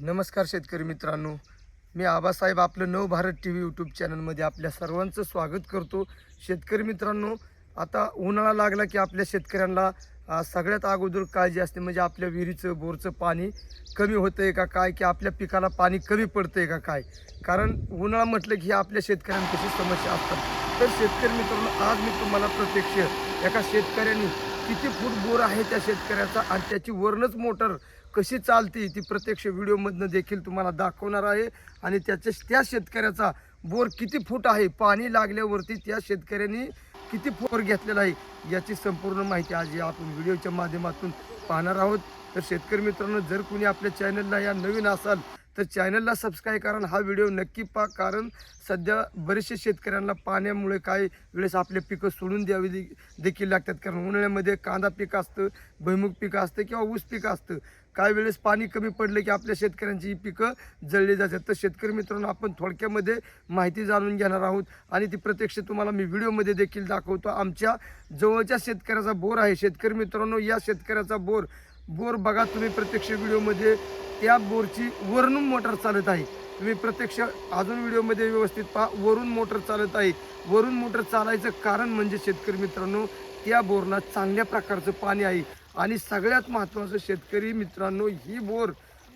नमस्कार शेतकरी मित्रांनो. मी आबासाहेब आपलं नव भारत टी व्ही यूट्यूब चॅनलमध्ये आपल्या सर्वांचं स्वागत करतो. शेतकरी मित्रांनो आता उन्हाळा लागला की आपल्या शेतकऱ्यांना सगळ्यात अगोदर काळजी असते म्हणजे आपल्या विहिरीचं बोरचं पाणी कमी होतं आहे का काय की आपल्या पिकाला पाणी कमी पडतं आहे का काय? कारण उन्हाळा म्हटलं की हे आपल्या शेतकऱ्यांपाशी समस्या असतात. तर शेतकरी मित्रांनो आज मी तुम्हाला प्रत्यक्ष एका शेतकऱ्यांनी किती फूट बोर आहे त्या शेतकऱ्याचा आणि त्याची वरणच मोटर कशी चालते ती प्रत्यक्ष व्हिडिओमधनं देखील तुम्हाला दाखवणार आहे. आणि त्याच्या त्या शेतकऱ्याचा बोर किती फूट आहे पाणी लागल्यावरती त्या शेतकऱ्यांनी किती फोर घेतलेला आहे याची संपूर्ण माहिती आज या आपण व्हिडिओच्या माध्यमातून पाहणार आहोत. तर शेतकरी मित्रांनो जर कुणी आपल्या चॅनलला या नवीन असाल तर चॅनलला सबस्क्राईब करा हा व्हिडिओ नक्की पा कारण सध्या बरेचसे शेतकऱ्यांना पाण्यामुळे काही वेळेस आपले पिकं सोडून द्यावी दे- देखील लागतात. कारण उन्हाळ्यामध्ये कांदा पीक असतं भुईमुग पीक असतं किंवा ऊस पीक असतं. काही वेळेस पाणी कमी पडलं की आपल्या शेतकऱ्यांची ही पिकं जळली जातात. तर शेतकरी मित्रांनो आपण थोडक्यामध्ये माहिती जाणून घेणार आहोत आणि ती प्रत्यक्ष तुम्हाला मी व्हिडिओमध्ये देखील दाखवतो. आमच्या जवळच्या शेतकऱ्याचा बोर आहे. शेतकरी मित्रांनो या शेतकऱ्याचा बोर बोर बघा तुम्ही प्रत्यक्ष व्हिडिओमध्ये त्या बोरची वरून मोटर चालत आहे. तुम्ही प्रत्यक्ष अजून व्हिडिओमध्ये व्यवस्थित पहा वरून मोटर चालत आहे. वरून मोटर चालायचं कारण म्हणजे शेतकरी मित्रांनो त्या बोरला चांगल्या प्रकारचं पाणी आहे. आणि सगळ्यात महत्त्वाचं शेतकरी मित्रांनो ही बोर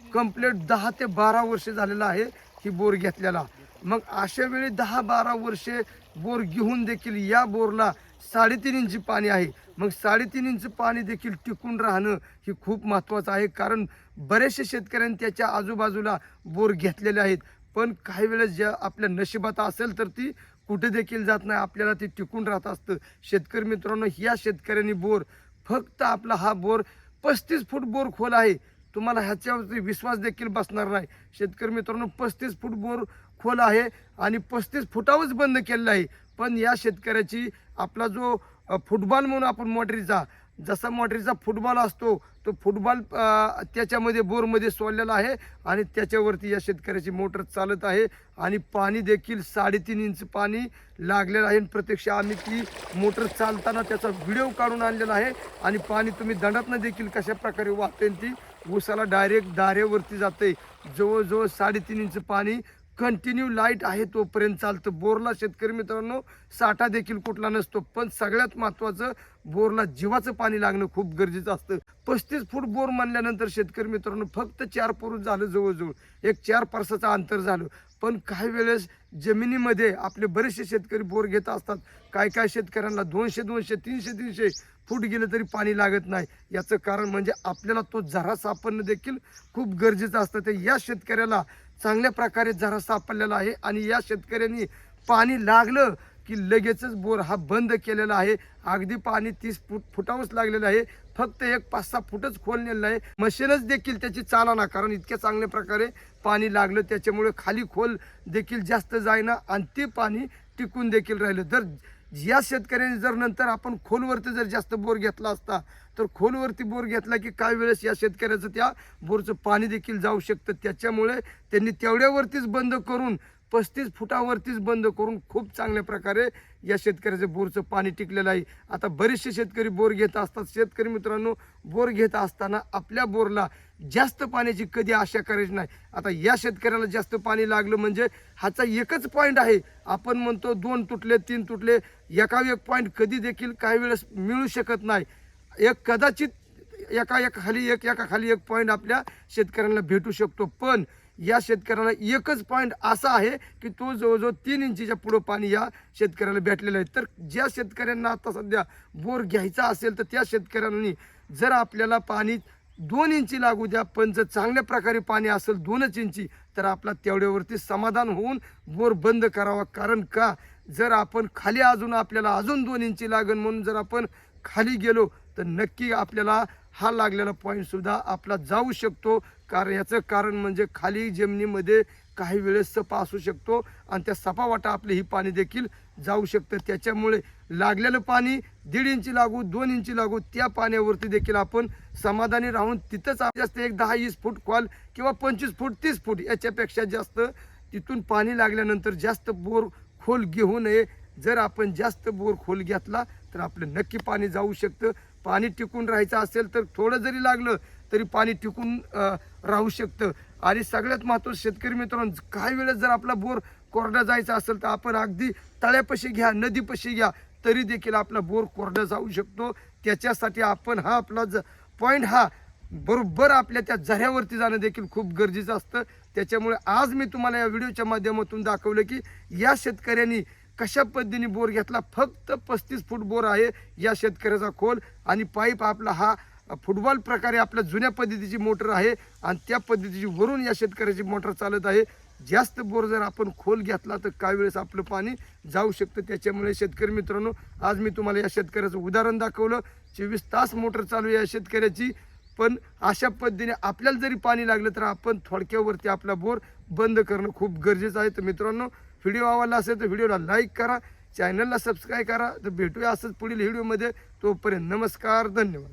कंप्लीट दहा ते बारा वर्ष झालेलं आहे ही बोर घेतलेला मग अशा वेळी दहा बारा वर्षे बोर घेऊन देखील या बोरला साडेतीन इंची पाणी आहे. मग साडेतीन इंच पाणी देखील टिकून राहणं ही खूप महत्त्वाचं आहे. कारण बरेचसे शेतकऱ्यांनी त्याच्या आजूबाजूला बोर घेतलेले आहेत. पण काही वेळेस ज्या आपल्या नशिबात असेल तर ती कुठे देखील जात नाही. आपल्याला ती टिकून राहत असतं. शेतकरी मित्रांनो या शेतकऱ्यांनी बोर फक्त आपला हा बोर पस्तीस फूट बोर खोल आहे. तुम्हाला ह्याच्यावरती विश्वास देखील बसणार नाही. शेतकरी मित्रांनो पस्तीस फूट बोर खोल आहे आणि पस्तीस फुटावरच बंद केलेला आहे. पण या शेतकऱ्याची आपला जो फुटबॉल म्हणून आपण मोटरीचा जसा मोटरीचा फुटबॉल असतो तो फुटबॉल त्याच्यामध्ये बोरमध्ये सोडलेला आहे आणि त्याच्यावरती या शेतकऱ्याची मोटर चालत आहे आणि पाणी देखील साडेतीन इंच पाणी लागलेलं आहे. आणि प्रत्यक्ष आम्ही ती मोटर चालताना त्याचा व्हिडिओ काढून आणलेला आहे आणि पाणी तुम्ही दंडातनं देखील कशा प्रकारे वाहते ती ऊसाला डायरेक्ट दारेवरती जाते जवळजवळ साडेतीन इंच पाणी कंटिन्यू लाइट आहे तोपर्यंत चालतं. बोरला शेतकरी मित्रांनो साठा देखील कुठला नसतो. पण सगळ्यात महत्त्वाचं बोरला जीवाचं पाणी लागणं खूप गरजेचं असतं. पस्तीस फूट बोर म्हणल्यानंतर शेतकरी मित्रांनो फक्त चार पुरुष झालं जवळजवळ. एक चार पारसाचं अंतर झालं. पण काही वेळेस जमिनीमध्ये आपले बरेचसे शेतकरी बोर घेत असतात. काय काय शेतकऱ्यांना दोनशे दोनशे तीनशे तीनशे फूट गेलं तरी पाणी लागत नाही. याचं कारण म्हणजे आपल्याला तो झरा सापडणं देखील खूप गरजेचं असतं. तर या शेतकऱ्याला चांगल्या प्रकारे झरा सापडलेला आहे आणि या शेतकऱ्यांनी पाणी लागलं की लगेचच बोर हा बंद केलेला आहे. अगदी पाणी तीस फूट फुटावंच लागलेलं आहे. फक्त एक पाच सहा फुटच खोल नेलेलं आहे. मशीनच देखील त्याची चालना कारण इतक्या चांगल्या प्रकारे पाणी लागलं त्याच्यामुळे खाली खोल देखील जास्त जायना आणि ते पाणी टिकून देखील राहिलं. जर या शेतकऱ्याने जर नंतर आपण खोलवरती जर जास्त बोर घेतला असता तर खोलवरती बोर घेतला की काही वेळेस या शेतकऱ्याचं त्या बोरचं पाणी देखील जाऊ शकतं. त्याच्यामुळे त्यांनी तेवढ्यावरतीच बंद करून पस्तीस फुटावरतीच बंद करून खूप चांगल्या प्रकारे या शेतकऱ्याचं बोरचं पाणी टिकलेलं आहे. आता बरेचसे शेतकरी बोर घेत असतात. शेतकरी मित्रांनो बोर घेत असताना आपल्या बोरला जास्त पाण्याची कधी आशा करायची नाही. आता या शेतकऱ्याला जास्त पाणी लागलं म्हणजे ह्याचा एकच पॉईंट आहे. आपण म्हणतो दोन तुटले तीन तुटले एका एक पॉईंट कधी देखील काही वेळेस मिळू शकत नाही. एक कदाचित एका एक खाली एक एका खाली एक पॉईंट आपल्या शेतकऱ्यांना भेटू शकतो. पण या शेतकऱ्याला एकच पॉईंट असा आहे की तो जवळजवळ तीन इंचीच्या पुढं पाणी या शेतकऱ्याला भेटलेलं आहे. तर ज्या शेतकऱ्यांना आता सध्या बोर घ्यायचा असेल तर त्या शेतकऱ्यांनी जर आपल्याला पाणी दोन इंची लागू द्या पण जर चांगल्या प्रकारे पाणी असेल दोनच इंची तर आपला तेवढ्यावरती समाधान होऊन बोर बंद करावा. कारण का? जर आपण खाली अजून आपल्याला अजून दोन इंची लागन म्हणून जर आपण खाली गेलो तर नक्की आपल्याला हा लागलेला पॉईंटसुद्धा आपला जाऊ शकतो. कारण याचं कारण म्हणजे खाली जमिनीमध्ये काही वेळेस सपा असू शकतो आणि त्या सपावाटा आपले ही पाणी देखील जाऊ शकतं. त्याच्यामुळे लागलेलं पाणी दीड इंची लागू दोन इंची लागू त्या पाण्यावरती देखील आपण समाधानी राहून तिथंच जास्त एक दहा वीस फूट कॉल किंवा पंचवीस फूट तीस फूट याच्यापेक्षा जास्त तिथून पाणी लागल्यानंतर जास्त बोर खोल घेऊ नये. जर आपण जास्त बोर खोल घेतला तर आपलं नक्की पाणी जाऊ शकतं. पाणी टिकून राहायचं असेल तर थोडं जरी लागलं तरी पाणी टिकून राहू शकतं. आणि सगळ्यात महत्त्वाचं शेतकरी मित्रांनो काही वेळेस जर आपला बोर कोरडा जायचा असेल तर आपण अगदी तळ्यापाशी घ्या नदीपाशी घ्या तरी देखील आपला बोर कोरडा जाऊ शकतो. त्याच्यासाठी आपण हा आपला ज पॉईंट हा बरोबर आपल्या त्या झऱ्यावरती जाणं देखील खूप गरजेचं असतं. त्याच्यामुळे आज मी तुम्हाला या व्हिडिओच्या माध्यमातून दाखवलं की या शेतकऱ्यांनी कशा पद्धतीने बोर घेतला? फक्त पस्तीस फूट बोर आहे या शेतकऱ्याचा खोल आणि पाईप आपला हा फुटबॉल प्रकारे आपल्या जुन्या पद्धतीची मोटर आहे आणि त्या पद्धतीची वरून या शेतकऱ्याची मोटर चालत आहे. जास्त बोर जर आपण खोल घेतला तर काही वेळेस आपलं पाणी जाऊ शकतं. त्याच्यामुळे शेतकरी मित्रांनो आज मी तुम्हाला या शेतकऱ्याचं उदाहरण दाखवलं. चोवीस तास मोटर चालू आहे या शेतकऱ्याची. पण अशा पद्धतीने आपल्याला जरी पाणी लागलं तर आपण थोडक्यावरती आपला बोर बंद करणं खूप गरजेचं आहे. तर मित्रांनो व्हिडिओ आवडला असेल तर व्हिडिओला लाईक करा चॅनलला सबस्क्राईब करा. तर भेटूया असंच पुढील व्हिडिओमध्ये तोपर्यंत नमस्कार धन्यवाद.